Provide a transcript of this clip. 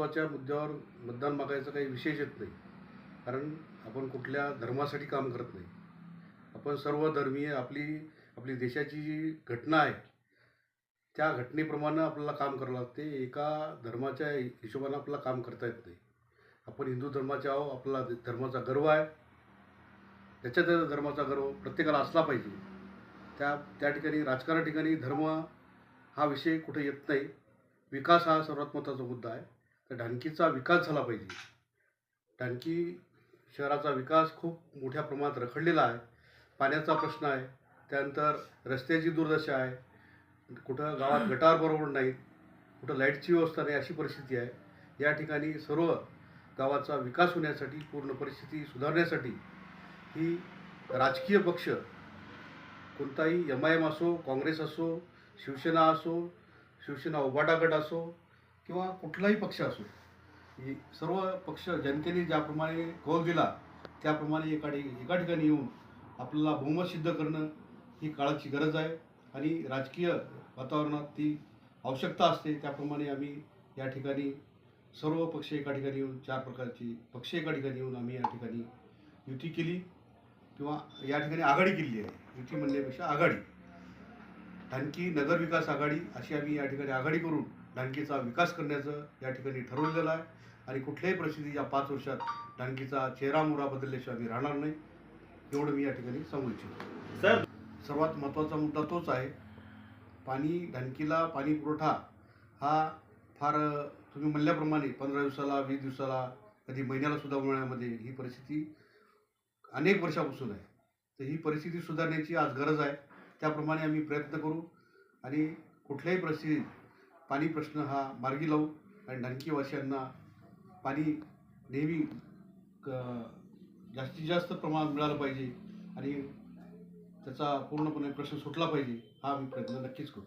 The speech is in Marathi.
महत्त्वाच्या मुद्द्यावर मतदान मागायचं काही विशेष येत नाही. कारण आपण कुठल्या धर्मासाठी काम करत नाही. आपण सर्व धर्मीय आपली आपली देशाची जी घटना आहे त्या घटनेप्रमाणे आपल्याला काम करावं लागते. एका धर्माच्या हिशोबानं आपल्याला काम करता येत नाही. आपण हिंदू धर्माचे आहो आपला धर्माचा गर्व आहे. त्याच्यात त्या धर्माचा गर्व प्रत्येकाला असला पाहिजे त्या त्या ठिकाणी राजकारण ठिकाणी धर्म हा विषय कुठे येत नाही. विकास हा सर्वात महत्त्वाचा मुद्दा आहे. तर ढानकीचा विकास झाला पाहिजे. ढानकी शहराचा विकास खूप मोठ्या प्रमाणात रखडलेला आहे. पाण्याचा प्रश्न आहे. त्यानंतर रस्त्याची दुर्दशा आहे. कुठं गावात गटार बरोबर नाहीत. कुठं लाईटची व्यवस्था नाही अशी परिस्थिती आहे. या ठिकाणी सर्व गावाचा विकास होण्यासाठी पूर्ण परिस्थिती सुधारण्यासाठी ही राजकीय पक्ष कोणताही एम आय एम असो काँग्रेस असो शिवसेना असो शिवसेना उबाटा गट असो किंवा कुठलाही पक्ष असो ही सर्व पक्ष जनतेने ज्याप्रमाणे कौल दिला त्याप्रमाणे एका एका ठिकाणी येऊन आपल्याला बहुमत सिद्ध करणं ही काळाची गरज आहे. आणि राजकीय वातावरणात ती आवश्यकता असते. त्याप्रमाणे आम्ही या ठिकाणी सर्व पक्ष एका ठिकाणी येऊन चार प्रकारची पक्ष एका ठिकाणी येऊन आम्ही या ठिकाणी युती केली किंवा या ठिकाणी आघाडी केली आहे. युती म्हणण्यापेक्षा आघाडी. ढानकी नगर विकास आघाडी अशी आम्ही या ठिकाणी आघाडी करून ढानकीचा विकास करण्याचं या ठिकाणी ठरवलेलं आहे. आणि कुठल्याही परिस्थिती या पाच वर्षात ढानकीचा चेहरा मोहरा बदलल्याशिवाय आम्ही राहणार नाही एवढं मी या ठिकाणी सांगू इच्छितो. सर. सर्वात महत्त्वाचा मुद्दा तोच आहे पाणी ढानकीला पाणी पुरवठा हा फार तुम्ही म्हणल्याप्रमाणे पंधरा दिवसाला वीस दिवसाला कधी महिन्याला सुद्धा उन्हाळ्यामध्ये ही परिस्थिती अनेक वर्षापासून आहे. तर ही परिस्थिती सुधारण्याची आज गरज आहे. त्याप्रमाणे आम्ही प्रयत्न करू आणि कुठल्याही परिस्थितीत पाणी प्रश्न हा मार्गी लावू आणि ढानकीवासियांना पाणी नेहमी क- जास्तीत जास्त प्रमाणात मिळालं पाहिजे आणि त्याचा पूर्णपणे प्रश्न सुटला पाहिजे हा आम्ही प्रयत्न नक्कीच करू.